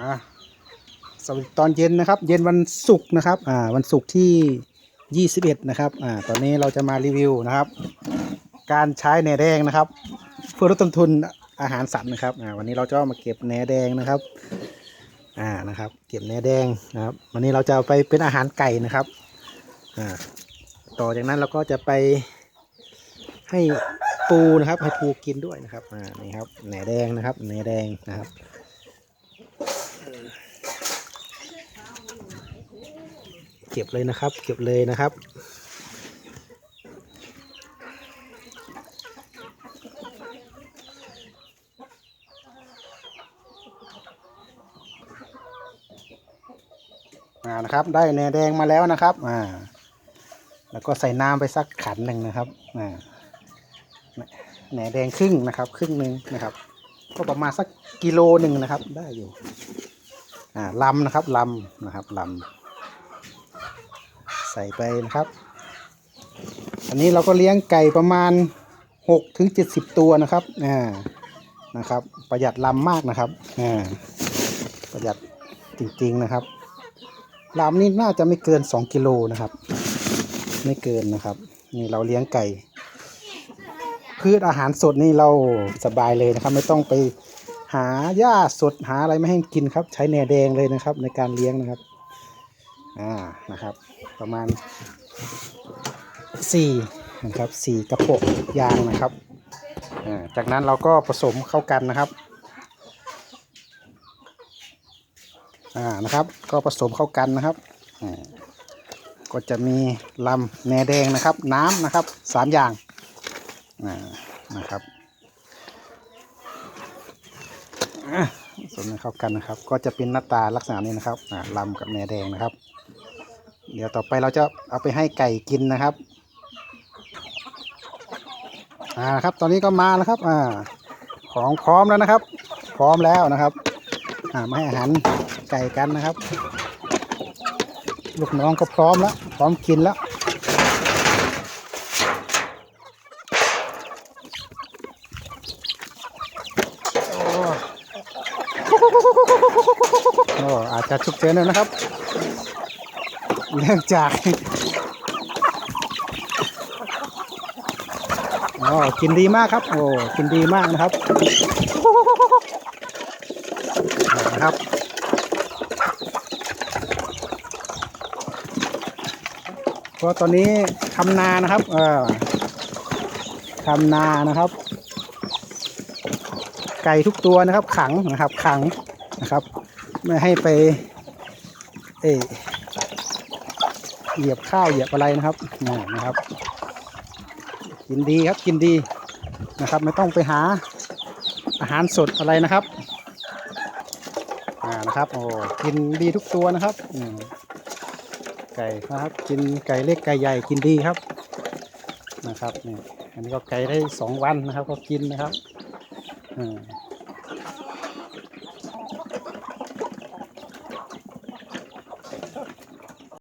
อ่าสวัสดีตอนเย็นนะครับ เย็นวันศุกร์นะครับ อ่า วันศุกร์ที่ 21 นะครับ อ่า ตอนนี้เราจะมารีวิวนะครับ การใช้แหนแดงนะครับ เพื่อลดต้นทุนอาหารสัตว์นะครับ อ่า วันนี้เราจะมาเก็บแหนแดงนะครับ อ่า นะครับ เก็บแหนแดงนะครับ วันนี้เราจะไปเป็นอาหารไก่นะครับ อ่า ต่อจากนั้นเราก็จะไปให้ปูนะครับ ให้ปูกินด้วยนะครับ อ่า นี่ครับ แหนแดงนะครับ แหนแดงนะครับ เก็บเลยนะครับ เก็บเลยนะครับ อ่านะครับ ได้แหนแดงมาแล้วนะครับ อ่า แล้วก็ใส่น้ำไปสักขันหนึ่งนะครับ อ่าแหนแดงครึ่งนะครับ ครึ่งหนึ่งนะครับ ก็ประมาณสักกิโลหนึ่งนะครับ ได้อยู่ อ่าลำนะครับลำนะครับลำ ใส่ไปนะครับ อันนี้เราก็เลี้ยงไก่ประมาณ6ถึง70 ตัวนะครับอ่านะครับ ประหยัดลำมากนะครับอ่าประหยัดจริงๆนะครับลำนี่น่าจะไม่เกิน 2กิโลนะครับ ไม่เกินนะครับ นี่เราเลี้ยงไก่ พืชอาหารสดนี่เราสบายเลยนะครับ ไม่ต้องไปหาหญ้าสดหาอะไรไม่ให้กินครับ ใช้แหนแดงเลยนะครับ ในการเลี้ยงนะครับ อ่านะครับ ประมาณสี่นะครับสี่กระปุกยางนะครับอ่าจากนั้นเราก็ผสมเข้ากันนะครับอ่านะครับ ก็ผสมเข้ากันนะครับอ่าก็จะมีลำแหนแดงนะครับ น้ำนะครับสามอย่างอ่านะครับอะผ สมให้เข้ากันนะครับ ก็จะเป็นหน้าตาลักษณะนี้นะครับอ่าลำกับแหนแดงนะครับ เดี๋ยวต่อไปเราจะเอาไปให้ไก่กินนะครับอ่าครับตอนนี้ก็มาแล้วครับอ่าของพร้อมแล้วนะครับ พร้อมแล้วนะครับอ่ามาให้อาหารไก่กันนะครับ ลูกน้องก็พร้อมแล้ว พร้อมกินแล้ว โอ้อาจจะฉุกเฉินหน่อนะครับ เนื่องจากอ๋อกินดีมากครับ โอ้กินดีมากนะครับนะครับก็ตอนนี้ทำนานะครับ เออทำนานะครับ ไก่ทุกตัวนะครับ ขังนะครับ ขัง นะครับ ไม่ให้ไปเอเหยียบข้าวเหยียบอะไรนะครับนี่นะครับ กินดีครับกินดีนะครับ ไม่ต้องไปหาอาหารสดอะไรนะครับอ่านะครับโอ้กินดีทุกตัวนะครับไก่นะครับ กินไก่เล็กไก่ใหญ่กินดีครับนะครับนี่อันนี้ก็ไก่ได้สองวันนะครับ ก็กินนะครับอืม